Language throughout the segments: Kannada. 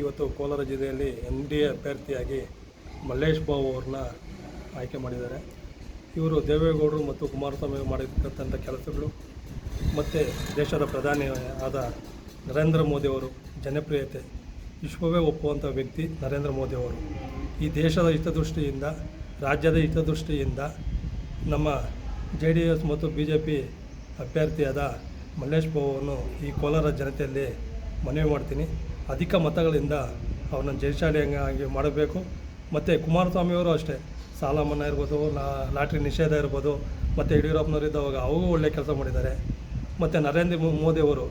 ಇವತ್ತು ಕೋಲಾರ ಜಿಲ್ಲೆಯಲ್ಲಿ ಎನ್ ಡಿ ಎ ಅಭ್ಯರ್ಥಿಯಾಗಿ ಮಲ್ಲೇಶ್ ಬಾಬು ಅವ್ರನ್ನ ಆಯ್ಕೆ ಮಾಡಿದ್ದಾರೆ. ಇವರು ದೇವೇಗೌಡರು ಮತ್ತು ಕುಮಾರಸ್ವಾಮಿ ಮಾಡಿರ್ತಕ್ಕಂಥ ಕೆಲಸಗಳು ಮತ್ತು ದೇಶದ ಪ್ರಧಾನಿ ಆದ ನರೇಂದ್ರ ಮೋದಿಯವರು ಜನಪ್ರಿಯತೆ, ವಿಶ್ವವೇ ಒಪ್ಪುವಂಥ ವ್ಯಕ್ತಿ ನರೇಂದ್ರ ಮೋದಿಯವರು ಈ ದೇಶದ ಹಿತದೃಷ್ಟಿಯಿಂದ, ರಾಜ್ಯದ ಹಿತದೃಷ್ಟಿಯಿಂದ ನಮ್ಮ ಜೆ ಡಿ ಎಸ್ ಮತ್ತು ಬಿ ಜೆ ಪಿ ಅಭ್ಯರ್ಥಿಯಾದ ಮಲ್ಲೇಶ್ ಬಾಬುವನ್ನು ಈ ಕೋಲಾರ ಜನತೆಯಲ್ಲಿ ಮನವಿ ಮಾಡ್ತೀನಿ. ಅಧಿಕ ಮತಗಳಿಂದ ಅವ್ರನ್ನ ಜಯಶಾಲಿಯಾಗಿ ಮಾಡಬೇಕು. ಮತ್ತು ಕುಮಾರಸ್ವಾಮಿಯವರು ಅಷ್ಟೇ ಸಾಲ ಮನ್ನಾ ಇರ್ಬೋದು ಲಾಟ್ರಿ ನಿಷೇಧ ಇರ್ಬೋದು, ಮತ್ತು ಯಡಿಯೂರಪ್ಪನವರು ಇದ್ದವಾಗ ಒಳ್ಳೆ ಕೆಲಸ ಮಾಡಿದ್ದಾರೆ. ಮತ್ತು ನರೇಂದ್ರ ಮೋದಿಯವರು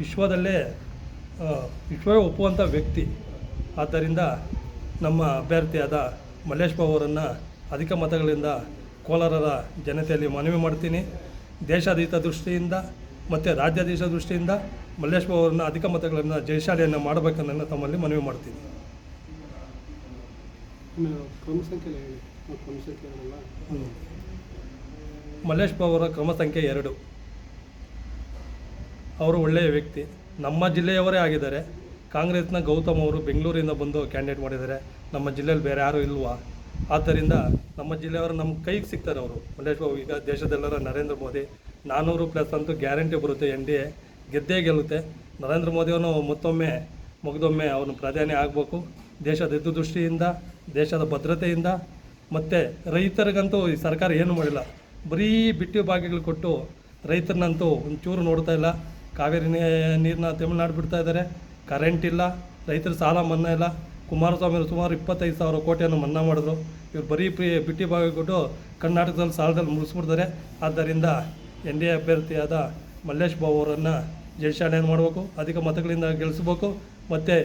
ವಿಶ್ವದಲ್ಲೇ ವಿಶ್ವವೇ ಒಪ್ಪುವಂಥ ವ್ಯಕ್ತಿ. ಆದ್ದರಿಂದ ನಮ್ಮ ಅಭ್ಯರ್ಥಿಯಾದ ಮಲ್ಲೇಶ್ ಅವರನ್ನು ಅಧಿಕ ಮತಗಳಿಂದ ಕೋಲಾರದ ಜನತೆಯಲ್ಲಿ ಮನವಿ ಮಾಡ್ತೀನಿ. ದೇಶಾಧೀತ ದೃಷ್ಟಿಯಿಂದ, ಮತ್ತು ರಾಜ್ಯಾಧೀಶ ದೃಷ್ಟಿಯಿಂದ ಮಲ್ಲೇಶ್ ಬಾಬು ಅವರನ್ನು ಅಧಿಕ ಮತಗಳನ್ನು ಜಯಶಾಲಿಯನ್ನು ಮಾಡಬೇಕನ್ನ ತಮ್ಮಲ್ಲಿ ಮನವಿ ಮಾಡ್ತೀನಿ. ಮಲ್ಲೇಶ್ ಬಾಬು ಅವರ ಕ್ರಮ ಸಂಖ್ಯೆ ಎರಡು. ಅವರು ಒಳ್ಳೆಯ ವ್ಯಕ್ತಿ. ನಮ್ಮ ಜಿಲ್ಲೆಯವರೇ ಆಗಿದ್ದಾರೆ. ಕಾಂಗ್ರೆಸ್ನ ಗೌತಮ್ ಅವರು ಬೆಂಗಳೂರಿಂದ ಬಂದು ಕ್ಯಾಂಡಿಡೇಟ್ ಮಾಡಿದ್ದಾರೆ. ನಮ್ಮ ಜಿಲ್ಲೆಯಲ್ಲಿ ಬೇರೆ ಯಾರೂ ಇಲ್ವಾ? ಆದ್ದರಿಂದ ನಮ್ಮ ಜಿಲ್ಲೆಯವರು ನಮ್ಮ ಕೈಗೆ ಸಿಗ್ತಾರೆ ಅವರು. ಮಲ್ಲೇಶ್ ಬಾಬು ಈಗ ದೇಶದೆಲ್ಲರ ನರೇಂದ್ರ ಮೋದಿ ನಾನ್ನೂರು ಪ್ಲಸ್ ಅಂತೂ ಗ್ಯಾರಂಟಿ ಬರುತ್ತೆ ಎನ್ ಡಿ ಎ. ಗೆದ್ದೇ ಗೆಲ್ಲುತ್ತೆ. ನರೇಂದ್ರ ಮೋದಿಯವನು ಮತ್ತೊಮ್ಮೆ ಮುಗಿದೊಮ್ಮೆ ಅವನು ಪ್ರಧಾನಿ ಆಗಬೇಕು. ದೇಶದ ಹಿತದೃಷ್ಟಿಯಿಂದ, ದೇಶದ ಭದ್ರತೆಯಿಂದ, ಮತ್ತು ರೈತರಿಗಂತೂ ಈ ಸರ್ಕಾರ ಏನು ಮಾಡಿಲ್ಲ. ಬರೀ ಬಿಟ್ಟು ಬಾಗಿಗಳು ಕೊಟ್ಟು ರೈತರನ್ನಂತೂ ಒಂಚೂರು ನೋಡ್ತಾ ಇಲ್ಲ. ಕಾವೇರಿ ನೀರನ್ನ ತಮಿಳ್ನಾಡು ಬಿಡ್ತಾ ಇದ್ದಾರೆ. ಕರೆಂಟ್ ಇಲ್ಲ, ರೈತರ ಸಾಲ ಮನ್ನಾ ಇಲ್ಲ. ಕುಮಾರಸ್ವಾಮಿ ಸುಮಾರು ಇಪ್ಪತ್ತೈದು ಸಾವಿರ ಕೋಟಿಯನ್ನು ಮನ್ನಾ ಮಾಡಿದ್ರು. ಇವ್ರು ಬರೀ ಪ್ರಿ, ಬಿಟ್ಟಿ ಭಾಗ ಕೊಟ್ಟು ಕರ್ನಾಟಕದಲ್ಲಿ ಸಾಲದಲ್ಲಿ ಮುಗಿಸ್ಬಿಡ್ತಾರೆ. ಆದ್ದರಿಂದ ಎನ್ ಡಿ ಎ ಅಭ್ಯರ್ಥಿಯಾದ ಮಲ್ಲೇಶ್ ಬಾಬು ಅವರನ್ನು ಜಯಶಾಲೆಯನ್ನು ಮಾಡಬೇಕು ಅಧಿಕ ಮತಗಳಿಂದ ಗೆಲ್ಲಿಸಬೇಕು ಮತ್ತು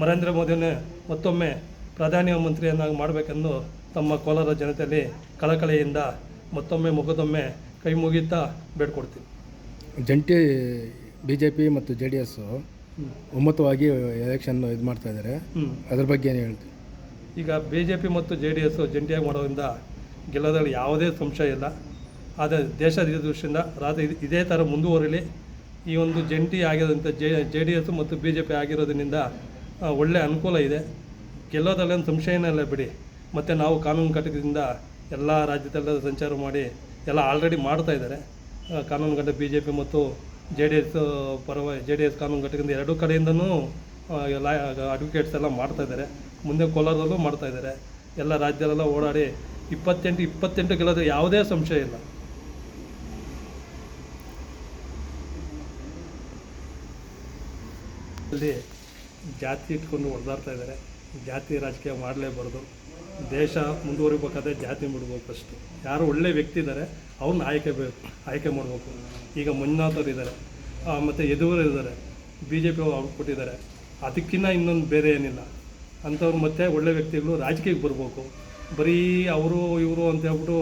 ನರೇಂದ್ರ ಮೋದಿಯನ್ನೇ ಮತ್ತೊಮ್ಮೆ ಪ್ರಧಾನಿ ಮಂತ್ರಿಯನ್ನಾಗಿ ಮಾಡಬೇಕೆಂದು ತಮ್ಮ ಕೋಲಾರ ಜನತೆಯಲ್ಲಿ ಕಳಕಳಿಯಿಂದ ಮತ್ತೊಮ್ಮೆ ಮುಖದೊಮ್ಮೆ ಕೈ ಮುಗಿತಾ ಬೇಡ್ಕೊಡ್ತೀನಿ ಜಂಟಿ ಬಿ ಜೆ ಪಿ ಮತ್ತು ಜೆ ಡಿ ಎಸ್ಸು ಒಮ್ಮತವಾಗಿ ಎಲೆಕ್ಷನ್ ಇದು ಮಾಡ್ತಾ ಇದ್ದಾರೆ ಅದ್ರ ಬಗ್ಗೆ ಏನು ಹೇಳ್ತೀವಿ ಈಗ ಬಿ ಜೆ ಪಿ ಮತ್ತು ಜೆ ಡಿ ಎಸ್ ಜಂಟಿಯಾಗಿ ಮಾಡೋದ್ರಿಂದ ಗೆಲ್ಲೋದ್ರಲ್ಲಿ ಯಾವುದೇ ಸಂಶಯ ಇಲ್ಲ. ಆದರೆ ದೇಶದ ದೃಷ್ಟಿಯಿಂದ ರಾತ್ರಿ ಇದೇ ಥರ ಮುಂದುವರಿಲಿ. ಈ ಒಂದು ಜಂಟಿ ಆಗಿರೋದಂಥ ಜೆ ಜೆ ಡಿ ಎಸ್ ಮತ್ತು ಬಿ ಜೆ ಪಿ ಆಗಿರೋದ್ರಿಂದ ಒಳ್ಳೆಯ ಒಳ್ಳೆ ಅನುಕೂಲ ಇದೆ. ಗೆಲ್ಲೋದ್ರಲ್ಲಿ ಸಂಶಯನೇ ಇಲ್ಲ ಬಿಡಿ. ಮತ್ತು ನಾವು ಕಾನೂನು ಘಟಕದಿಂದ ಎಲ್ಲ ರಾಜ್ಯದಲ್ಲೆಲ್ಲ ಸಂಚಾರ ಮಾಡಿ ಎಲ್ಲ ಆಲ್ರೆಡಿ ಮಾಡ್ತಾ ಇದ್ದಾರೆ. ಕಾನೂನು ಘಟಕ ಬಿ ಜೆ ಪಿ ಮತ್ತು ಜೆ ಡಿ ಎಸ್ ಪರವಾಗಿ ಜೆ ಡಿ ಎಸ್ ಕಾನೂನು ಘಟಕದಿಂದ ಎರಡೂ ಕಡೆಯಿಂದನೂ ಎಲ್ಲ ಅಡ್ವೊಕೇಟ್ಸ್ ಎಲ್ಲ ಮಾಡ್ತಾ ಇದ್ದಾರೆ. ಮುಂದೆ ಕೋಲಾರದಲ್ಲೂ ಮಾಡ್ತಾ ಇದ್ದಾರೆ. ಎಲ್ಲ ರಾಜ್ಯದಲ್ಲೆಲ್ಲ ಓಡಾಡಿ ಇಪ್ಪತ್ತೆಂಟು ಇಪ್ಪತ್ತೆಂಟು ಗೆಲ್ಲೋದು ಯಾವುದೇ ಸಂಶಯ ಇಲ್ಲ. ಅಲ್ಲಿ ಜಾತಿ ಇಟ್ಕೊಂಡು ಹೊಡೆದಾಡ್ತಾ ಇದ್ದಾರೆ. ಜಾತಿ ರಾಜಕೀಯ ಮಾಡಲೇಬಾರ್ದು. ದೇಶ ಮುಂದುವರಿಬೇಕಾದ್ರೆ ಜಾತಿ ಬಿಡ್ಬೇಕು ಫಸ್ಟು ಯಾರು ಒಳ್ಳೆ ವ್ಯಕ್ತಿ ಇದ್ದಾರೆ, ಅವ್ರನ್ನ ಆಯ್ಕೆ ಬೇಕು ಆಯ್ಕೆ ಮಾಡಬೇಕು. ಈಗ ಮಂಜುನಾಥವ್ರು ಇದ್ದಾರೆ. ಮತ್ತು ಯದುವರು ಇದ್ದಾರೆ. ಬಿ ಜೆ ಪಿ ಅವ್ರು ಕೊಟ್ಟಿದ್ದಾರೆ. ಅದಕ್ಕಿಂತ ಇನ್ನೊಂದು ಬೇರೆ ಏನಿಲ್ಲ. ಅಂಥವ್ರು ಮತ್ತೆ ಒಳ್ಳೆ ವ್ಯಕ್ತಿಗಳು ರಾಜಕೀಯಕ್ಕೆ ಬರಬೇಕು. ಬರೀ ಅವರು, ಇವರು ಅಂತ ಹೇಳ್ಬಿಟ್ಟು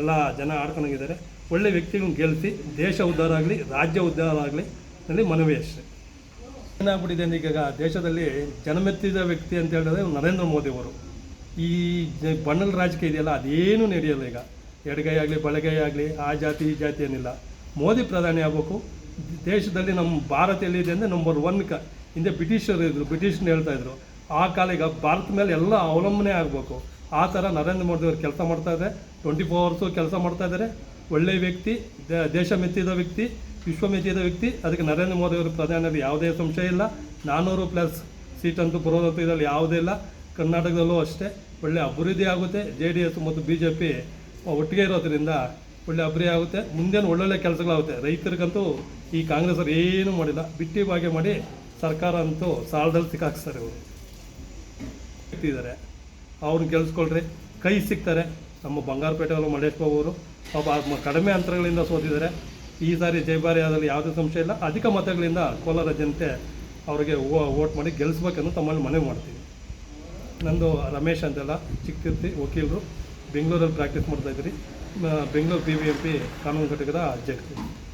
ಎಲ್ಲ ಜನ ಆಡ್ಕೊಂಡೋಗಿದ್ದಾರೆ. ಒಳ್ಳೆ ವ್ಯಕ್ತಿಗಳನ್ನ ಗೆಲ್ಲಿಸಿ ದೇಶ ಉದ್ಧಾರ ಆಗಲಿ, ರಾಜ್ಯ ಉದ್ಧಾರ ಆಗಲಿ ನನಗೆ ಮನವಿ ಅಷ್ಟೇ. ಏನಾಗ್ಬಿಟ್ಟಿದೆ ಅಂದ್ರೆ ಈಗ ದೇಶದಲ್ಲಿ ಜನಮೆತ್ತಿದ ವ್ಯಕ್ತಿ ಅಂತ ಹೇಳಿದ್ರೆ ನರೇಂದ್ರ ಮೋದಿ ಅವರು. ಈ ಬಣ್ಣಲ್ ರಾಜಕೀಯ ಇದೆಯಲ್ಲ, ಅದೇನು ನಡೆಯಲ್ಲ ಈಗ. ಎಡಗೈ ಆಗಲಿ, ಬಲಗೈ ಆಗಲಿ, ಆ ಜಾತಿ, ಈ ಜಾತಿ ಏನಿಲ್ಲ. ಮೋದಿ ಪ್ರಧಾನಿ ಆಗಬೇಕು. ದೇಶದಲ್ಲಿ ನಮ್ಮ ಭಾರತ ಎಲ್ಲಿದೆ ಅಂದರೆ ನಂಬರ್ ಒನ್ ಕ ಹಿಂದೆ ಬ್ರಿಟಿಷರು ಇದ್ದರು ಬ್ರಿಟಿಷ್ನ ಹೇಳ್ತಾ ಇದ್ರು. ಆ ಕಾಲ ಈಗ ಭಾರತ ಮೇಲೆ ಎಲ್ಲ ಅವಲಂಬನೆ ಆಗಬೇಕು. ಆ ಥರ ನರೇಂದ್ರ ಮೋದಿ ಅವರು ಕೆಲಸ ಮಾಡ್ತಾ ಇದ್ದಾರೆ. ಟ್ವೆಂಟಿ ಫೋರ್ ಅವರ್ಸು ಕೆಲಸ ಮಾಡ್ತಾ ಇದ್ದಾರೆ. ಒಳ್ಳೆಯ ವ್ಯಕ್ತಿ ದೇಶ ಮೆಚ್ಚಿದ ವ್ಯಕ್ತಿ ವಿಶ್ವ ಮೆಚ್ಚಿದ ವ್ಯಕ್ತಿ. ಅದಕ್ಕೆ ನರೇಂದ್ರ ಮೋದಿ ಅವರು ಪ್ರಧಾನಿಯಲ್ಲಿ ಯಾವುದೇ ಸಂಶಯ ಇಲ್ಲ. ನಾನ್ನೂರು ಪ್ಲಸ್ ಸೀಟ್ ಅಂತೂ ಬರೋದಂತೂ ಇದರಲ್ಲಿ ಯಾವುದೇ ಇಲ್ಲ. ಕರ್ನಾಟಕದಲ್ಲೂ ಅಷ್ಟೇ. ಒಳ್ಳೆ ಅಭಿವೃದ್ಧಿ ಆಗುತ್ತೆ. ಜೆ ಡಿ ಎಸ್ ಮತ್ತು ಬಿ ಜೆ ಪಿ ಒಟ್ಟಿಗೆ ಇರೋದ್ರಿಂದ ಒಳ್ಳೆ ಅಭಿವೃದ್ಧಿ ಆಗುತ್ತೆ. ಮುಂದೇನು ಒಳ್ಳೊಳ್ಳೆ ಕೆಲಸಗಳಾಗುತ್ತೆ. ರೈತರಿಗಂತೂ ಈ ಕಾಂಗ್ರೆಸ್ ಅವ್ರು ಏನೂ ಮಾಡಿಲ್ಲ. ಬಿಟ್ಟಿ ಬಾಗೆ ಮಾಡಿ ಸರ್ಕಾರ ಅಂತೂ ಸಾಲದಲ್ಲಿ ಸಿಕ್ಕಾಕ್ಸ್ತಾರೆ ಅವರು ಇದ್ದಾರೆ. ಅವ್ರನ್ನ ಗೆಲ್ಸ್ಕೊಳ್ರಿ. ಕೈ ಸಿಗ್ತಾರೆ ನಮ್ಮ ಬಂಗಾರಪೇಟೆ ಮಲ್ಲೇಶ್ ಬಾಬು ಅವರು. ಮ- ಕಡಿಮೆ ಅಂತರಗಳಿಂದ ಸೋತಿದ್ದಾರೆ. ಈ ಸಾರಿ ಜಯಭಾರಿಯಾದಲ್ಲಿ ಯಾವುದೇ ಸಂಶಯ ಇಲ್ಲ. ಅಧಿಕ ಮತಗಳಿಂದ ಕೋಲಾರ ಜನತೆ ಅವರಿಗೆ ವೋಟ್ ಮಾಡಿ ಗೆಲ್ಲಿಸ್ಬೇಕೆಂದು ತಮ್ಮಲ್ಲಿ ಮನವಿ ಮಾಡ್ತೀವಿ. ನಂದು ರಮೇಶ್ ಅಂತೆಲ್ಲ, ಚಿಕ್ಕತಿರ್ತಿ, ವಕೀಲರು. ಬೆಂಗಳೂರಲ್ಲಿ practice ಮಾಡ್ತಾಯಿದ್ದೀರಿ Bengaluru B B M P ಕಾನೂನು ಘಟಕದ ಅಧ್ಯಕ್ಷರು.